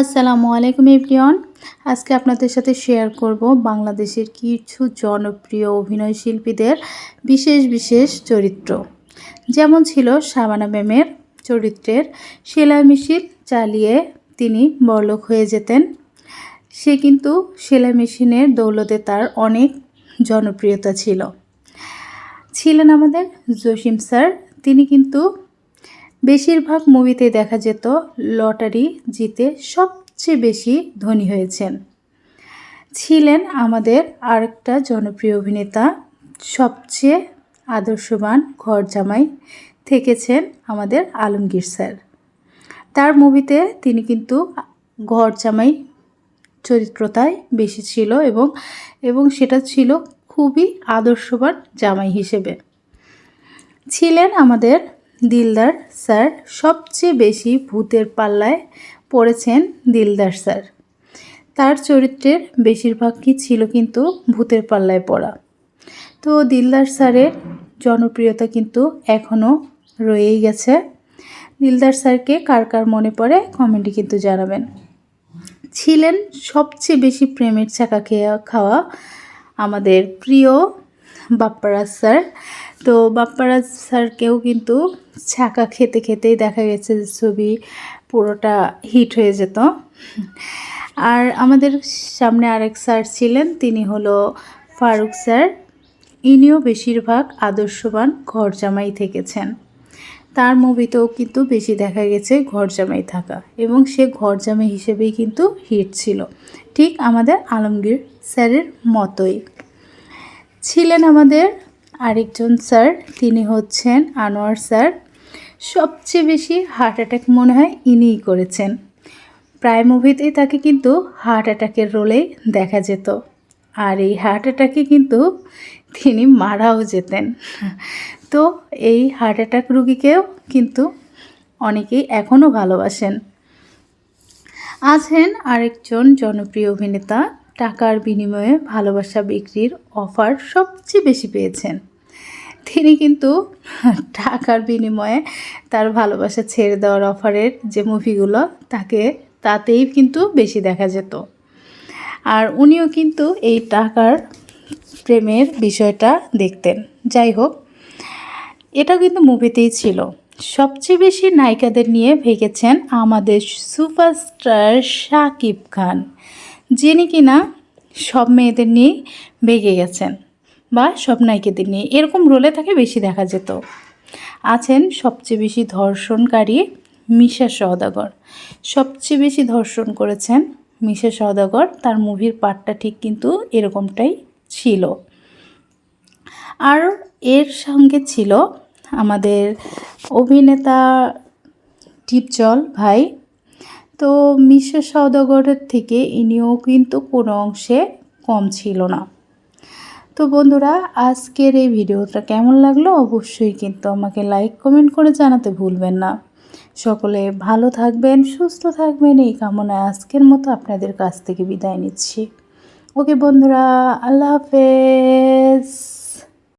আসসালামু আলাইকুম এভরিওয়ান। আজকে আপনাদের সাথে শেয়ার করব বাংলাদেশের কিছু জনপ্রিয় অভিনয় শিল্পীদের বিশেষ বিশেষ চরিত্র। যেমন ছিল শাবানা ম্যামের চরিত্রের সেলাই মেশিন চালিয়ে তিনি বড়লোক হয়ে যেতেন। সে কিন্তু সেলাই মেশিনের দৌলতে তার অনেক জনপ্রিয়তা ছিল। ছিলেন আমাদের জসিম স্যার। তিনি কিন্তু বেশিরভাগ মুভিতে দেখা যেত লটারি জিতে সবচেয়ে বেশি ধনী হয়েছেন। ছিলেন আমাদের আরেকটা জনপ্রিয় অভিনেতা, সবচেয়ে আদর্শবান ঘর জামাই থেকেছেন আমাদের আলমগীর স্যার। তার মুভিতে তিনি কিন্তু ঘর জামাই চরিত্রতায় বেশি ছিল এবং এবং সেটা ছিল খুবই আদর্শবান জামাই হিসেবে। ছিলেন আমাদের দিলদার স্যার সবচেয়ে বেশি ভূতের পাল্লায় পড়েছেন দিলদার স্যার। তার চরিত্রের বেশিরভাগই ছিল কিন্তু ভূতের পাল্লায় পড়া। তো দিলদার স্যারের জনপ্রিয়তা কিন্তু এখনও রয়েই গেছে। দিলদার স্যারকে কার কার মনে পড়ে কমেন্টে কিন্তু জানাবেন। ছিলেন সবচেয়ে বেশি প্রেমের চাকা খেয়ে খাওয়া আমাদের প্রিয় বাপ্পারাজ স্যার। তো বাপ্পারাজ স্যারকেও কিন্তু ছাকা খেতে খেতেই দেখা গেছে ছবি পুরোটা হিট হয়ে যেত। আর আমাদের সামনে আরেক স্যার ছিলেন, তিনি হলো ফারুক স্যার। ইনিও বেশিরভাগ আদর্শবান ঘর জামাই থেকেছেন। তার মুভিতেও কিন্তু বেশি দেখা গেছে ঘর জামাই থাকা এবং সে ঘর জামাই হিসেবেই কিন্তু হিট ছিল, ঠিক আমাদের আলমগীর স্যারের মতোই। ছিলেন আমাদের আরেকজন স্যার, তিনি হচ্ছেন আনোয়ার স্যার। সবচেয়ে বেশি হার্ট অ্যাটাক মনে হয় ইনিই করেছেন। প্রায় মুভিতেই তাকে কিন্তু হার্ট অ্যাটাকের রোলেই দেখা যেত। আর এই হার্ট অ্যাটাকে কিন্তু তিনি মারাও যেতেন। তো এই হার্ট অ্যাটাক রুগীকেও কিন্তু অনেকেই এখনও ভালোবাসেন। আছেন আরেকজন জনপ্রিয় অভিনেতা টাকার বিনিময়ে ভালোবাসা বিক্রির অফার সবচেয়ে বেশি পেয়েছেন। তিনি কিন্তু টাকার বিনিময়ে তার ভালোবাসা ছেড়ে দেওয়ার অফারের যে মুভিগুলো, তাকে তাতেই কিন্তু বেশি দেখা যেত। আর উনিও কিন্তু এই টাকার প্রেমের বিষয়টা দেখতেন। যাই হোক এটা কিন্তু মুভিতেই ছিল। সবচেয়ে বেশি নায়িকাদের নিয়ে ভেগেছেন আমাদের সুপারস্টার শাকিব খান। যিনি কিনা সব মেয়েদের নিয়ে ভেগে গেছেন বা সব নায়িকাদের নিয়ে। এরকম রোলে তাকে বেশি দেখা যেত। আছেন সবচেয়ে বেশি ধর্ষণকারী মিশা সওদাগর। সবচেয়ে বেশি ধর্ষণ করেছেন মিশা সওদাগর। তার মুভির পার্টটা ঠিক কিন্তু এরকমটাই ছিল। আর এর সঙ্গে ছিল আমাদের অভিনেতা টিপজল ভাই তো মিশা সওদাগরের থেকে ইনিও কিন্তু কোনো অংশে কম ছিল না। তো বন্ধুরা, আজকের এই ভিডিওটা কেমন লাগল অবশ্যই কিন্তু আমাকে লাইক, কমেন্ট করে জানাতে ভুলবেন না। সকলে ভালো থাকবেন, সুস্থ থাকবেন, এই কামনায় আজকের মতো আপনাদের কাছ থেকে বিদায় নিচ্ছি। ওকে বন্ধুরা, আল্লাহ হাফেজ।